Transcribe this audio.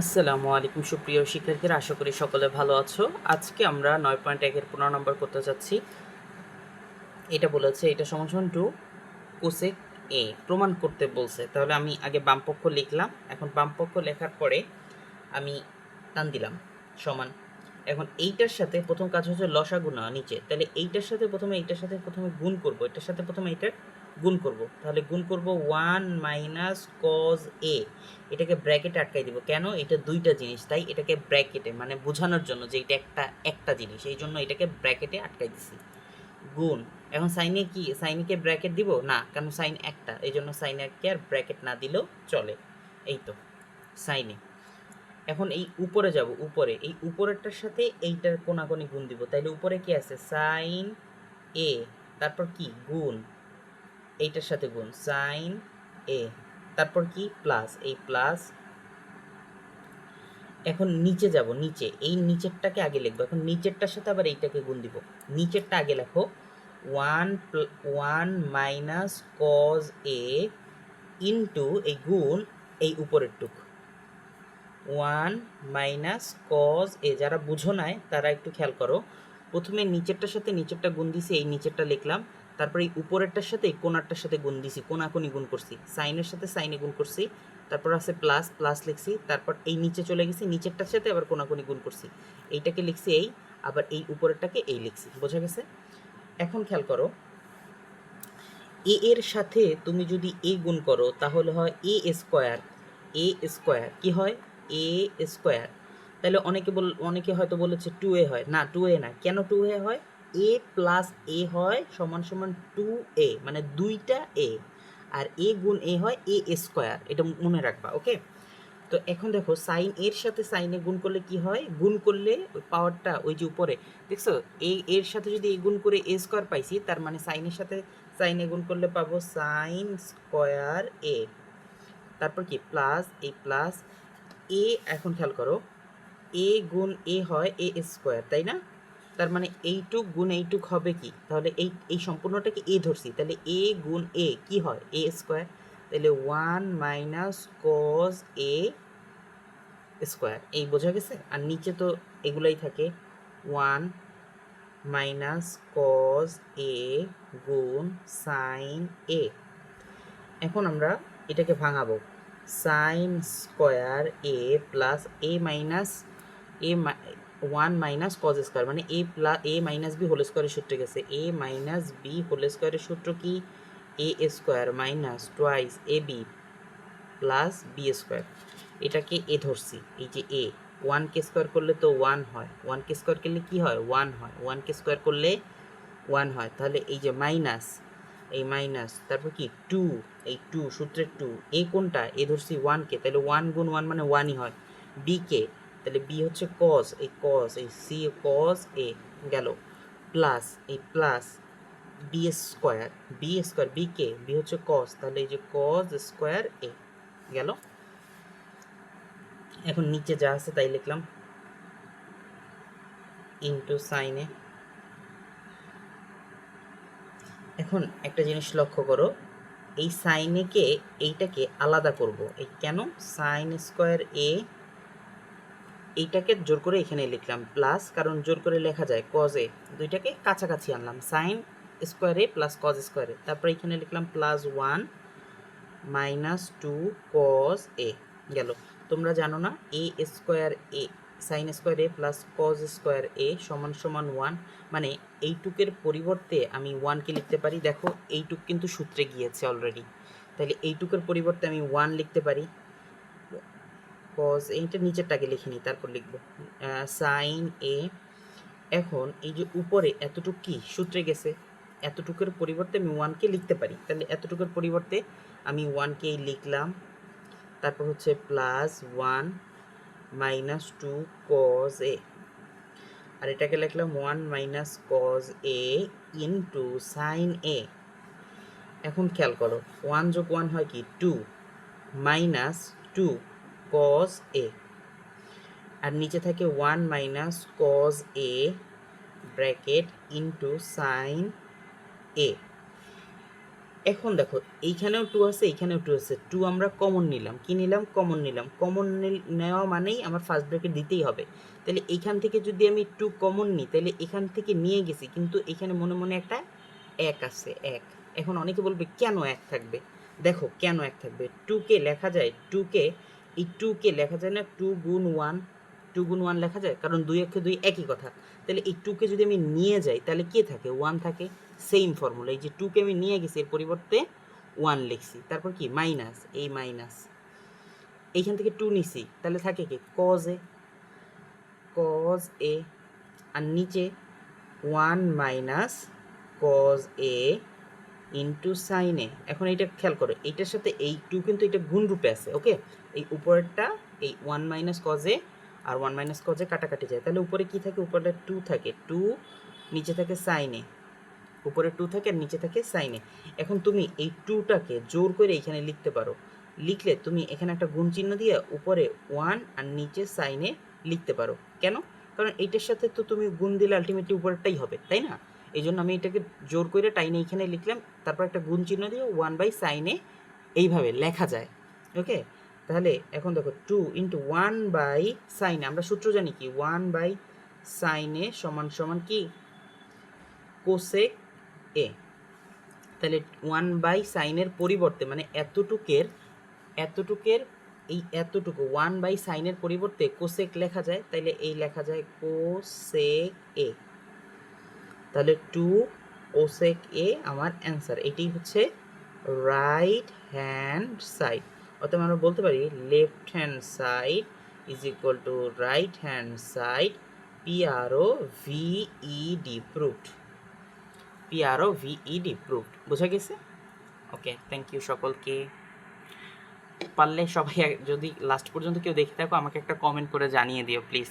আসসালামু আলাইকুম সুপ্রিয় শিক্ষার্থীরা, আশা করি সকলে ভালো আছো। আজকে আমরা নয় পয়েন্ট একের পনেরো নম্বর করতে যাচ্ছি। এটা বলেছে, এটা সমান টু কোসেক এ, প্রমাণ করতে বলছে। তাহলে আমি আগে বামপক্ষ লিখলাম, এখন বামপক্ষ লেখার পরে আমি টান দিলাম, সমান। এখন এইটার সাথে প্রথম কাজ হচ্ছে লসাগু নেওয়া, নিচে। তাহলে এইটার সাথে প্রথমে, এইটার সাথে প্রথমে গুণ করব, এটার সাথে প্রথমে এইটার গুণ করব। তাহলে গুণ করব ওয়ান মাইনাস কজ এ এটাকে ব্র্যাকেটে আটকাই দিব। কেন? এটা দুইটা জিনিস, তাই এটাকে ব্র্যাকেটে মানে বোঝানোর জন্য যে এটা একটা একটা জিনিস। এই জন্য এটাকে ব্র্যাকেটে আটকাই দিছি। গুণ। এখন সাইনে কি? সাইনকে ব্র্যাকেট দিব? না, কারণ সাইন একটা। এই জন্য সাইনকে আর ব্র্যাকেট না দিলেও চলে। এই তো সাইনে এখন এই উপরে যাব, উপরে। এই উপরেরটার সাথে এইটার কোনাকোনি গুণ দিব। তাইলে উপরে কি আছে? সাইন এ তারপর কি? গুণ। এইটার সাথে গুণ। সাইন এ তারপর কি? প্লাস এই প্লাস এখন নিচে যাব, নিচে। এই নিচেরটাকে আগে লিখব। এখন নিচেরটার সাথে আবার এইটাকে গুণ দিব। নিচেরটা আগে লেখো। One one minus cos A into এই গুণ এই উপরের টুক ওয়ান মাইনাস কজ এ যারা বুঝো নাই, তারা একটু খেয়াল করো। প্রথমে নিচেরটার সাথে নিচেরটা গুণ দিছি, এই নিচেরটা লিখলাম। তারপরে এই উপরেরটার সাথে কোনারটার সাথে গুণ দিছি কোনাকুনি গুণ করছি। সাইনের সাথে সাইনে গুণ করছি, তারপর আছে প্লাস প্লাস লিখছি, তারপর এই নিচে চলে গেছি, নিচেরটার সাথে আবার কোনাকুনি গুণ করছি। এইটাকে লিখছি এই, আবার এই উপরেরটাকে এই লিখছি, বোঝা গেছে? এখন খেয়াল করো, এ এর সাথে তুমি যদি এ গুণ করো, তাহলে হয় এ স্কোয়ার এ স্কোয়ার, কি হয়? A square. তাহলে অনেকে বল, অনেকে হয়তো বলেছে টু এ হয়, না, টু এ না, কেন টু এ হয়? এ প্লাস এ হয় সমান সমান টু এ মানে দুইটা এ আর এ গুণ এ হয় এ স্কোয়ার এটা মনে রাখবা ওকে তো এখন দেখো সাইন এর সাথে সাইনে গুণ করলে কি হয়? গুণ করলে ওই পাওয়ারটা ওই যে উপরে, দেখছ? এ এর সাথে যদি এই গুণ করে এ স্কোয়ার পাইছি, তার মানে সাইনের সাথে সাইনে গুণ করলে পাবো সাইন স্কোয়ার এ তারপর কি? প্লাস এই প্লাস এ এখন খেয়াল করো এ গুণ এ হয় এ স্কোয়ার তাই না? তার মানে এইটুক গুণ এইটুক হবে কি? তাহলে এই এই সম্পূর্ণটাকে এ ধরছি। তাহলে এ গুণ এ কি হয়? A square. তাহলে one minus cos A square. এই বোঝা গেছে? আর নিচে তো এগুলাই থাকে। ওয়ান মাইনাস কজ এ গুণ সাইন এ। এখন আমরা এটাকে ভাঙাবো। Sine square A plus A minus A one minus cos square মানে A plus A minus B whole স্কোয়ারের সূত্র গেছে। এ মাইনাস বি হোল স্কোয়ারের সূত্র কি? A square minus twice A B plus B square. এটাকে এ ধরছি, এই যে এ। ওয়ান কে স্কোয়ার করলে তো ওয়ান হয়। ওয়ান কে স্কোয়ার করলে কি হয়? ওয়ান হয়। ওয়ান কে স্কোয়ার করলে ওয়ান হয়। তাহলে এই যে মাইনাস, এই মাইনাস, তারপর কি? টু, এই টু, সূত্রের টু। এ কোনটা? এ ধরছি ওয়ানকে তাহলে ওয়ান গুণ ওয়ান মানে ওয়ানই হয়। বি কে তাহলে বি হচ্ছে কস এই কস এই সি কস এ গেল। প্লাস এই plus B square B square B কে? বি হচ্ছে কস তাহলে এই যে কস স্কোয়ার এ গেল। এখন নিচে যা আছে তাই লিখলাম। ইন্টু সাইনে এখন একটা জিনিস লক্ষ্য করো, এই সাইনেকে এইটাকে আলাদা করব। এই কেন? সাইন স্কোয়ার এ এইটাকে জোর করে এখানে লিখলাম প্লাস কারণ জোর করে লেখা যায় কজে দুইটাকে কাছাকাছি আনলাম সাইন স্কোয়ারে প্লাস কজ স্কোয়ারে তারপর এখানে লিখলাম plus one minus two cos A গেল। তোমরা জানো না A square A sine square A plus cos square A সমান সমান ওয়ান মানে এইটুকের পরিবর্তে আমি ওয়ানকে লিখতে পারি? দেখো, এইটুক কিন্তু সূত্রে গিয়েছে অলরেডি তাহলে এইটুকের পরিবর্তে আমি ওয়ান লিখতে পারি। কজ এইটা নিচেরটাকে লিখে নিই, তারপর লিখব। সাইন এ এখন এই যে উপরে এতটুক কি? সূত্রে গেছে। এতটুকুর পরিবর্তে আমি ওয়ানকে লিখতে পারি। তাহলে এতটুকুর পরিবর্তে আমি ওয়ানকেই লিখলাম। তারপর হচ্ছে plus one minus two cos A আর এটাকে লিখলাম one minus cos A into sine A এখন খেয়াল করো ওয়ান যোগ ওয়ান হয় কি? Two minus two cos A আর নিচে থাকে one minus cos A bracket into sine A এখন দেখো, এইখানেও টু আছে, এইখানেও টু আছে। টু আমরা কমন নিলাম। কি নিলাম? কমন নিলাম। কমন নেওয়া মানেই আমার ফার্স্ট ব্র্যাকেট দিতেই হবে। তাহলে এইখান থেকে যদি আমি টু কমন নিই, তাহলে এখান থেকে নিয়ে গেছি, কিন্তু এখানে মনে মনে একটা এক আছে, এক। এখন অনেকে বলবে, কেন এক থাকবে? দেখো, কেন এক থাকবে? টুকে লেখা যায় টুকে এই টুকে লেখা যায় না? টু গুণ ওয়ান টু গুণ ওয়ান লেখা যায়? কারণ দুই একে দুই একই কথা। তাহলে এই টুকে যদি আমি নিয়ে যাই, তাহলে কে থাকে? ওয়ান থাকে। সেম ফর্মুলা এই যে টুকে আমি নিয়ে গেছি, এর পরিবর্তে ওয়ান লিখছি। তারপর কি? মাইনাস এই মাইনাস এইখান থেকে টু নিছি। তাহলে থাকে কি? কজ এ কজ এ আর নিচে one minus cos A into sine এখন এইটা খেয়াল করো, এইটার সাথে এই টু কিন্তু এটা গুণ রূপে আছে ওকে এই উপরেরটা, এই ওয়ান মাইনাস কজে আর ওয়ান মাইনাস কজে কাটাকাটি যায়। তাহলে উপরে কি থাকে? উপরে টু থাকে। টু নিচে থাকে সাইনে উপরে টু থাকে আর নিচে থাকে সাইনে এখন তুমি এই টুটাকে জোর করে এখানে লিখতে পারো। লিখলে তুমি এখানে একটা গুণ চিহ্ন দিয়ে উপরে ওয়ান আর নিচে সাইনে লিখতে পারো। কেন? কারণ এইটার সাথে তো তুমি গুণ দিলে আলটিমেটলি উপরেরটাই হবে, তাই না? এই জন্য আমি এটাকে জোর করে টাইনে এইখানে লিখলাম, তারপর একটা গুণ চিহ্ন দিয়ে ওয়ান বাই সাইনে এইভাবে লেখা যায়। ওকে? তাহলে এখন দেখো টু ইন্টু ওয়ান বাই সাইনে আমরা সূত্র জানি কি? ওয়ান বাই সাইনে সমান সমান কি? কোসেক এ তাহলে ওয়ান বাই সাইনের পরিবর্তে মানে এতটুকের এতটুকের এই এতটুকু ওয়ান বাই সাইনের পরিবর্তে কোসেক লেখা যায়, তাইলে এই লেখা যায় কোসেক এ তাহলে টু ওসেক এ আমার অ্যান্সার। এটি হচ্ছে রাইট হ্যান্ড সাইড। অর্থাৎ আমরা বলতে পারি left hand side is equal to right hand side P R O V E D proved. P R O V E D proved. বোঝা গেছে? ওকে থ্যাংক ইউ সকলকে। পারলে সবাই যদি লাস্ট পর্যন্ত কেউ দেখে থাকো, আমাকে একটা কমেন্ট করে জানিয়ে দিও প্লিজ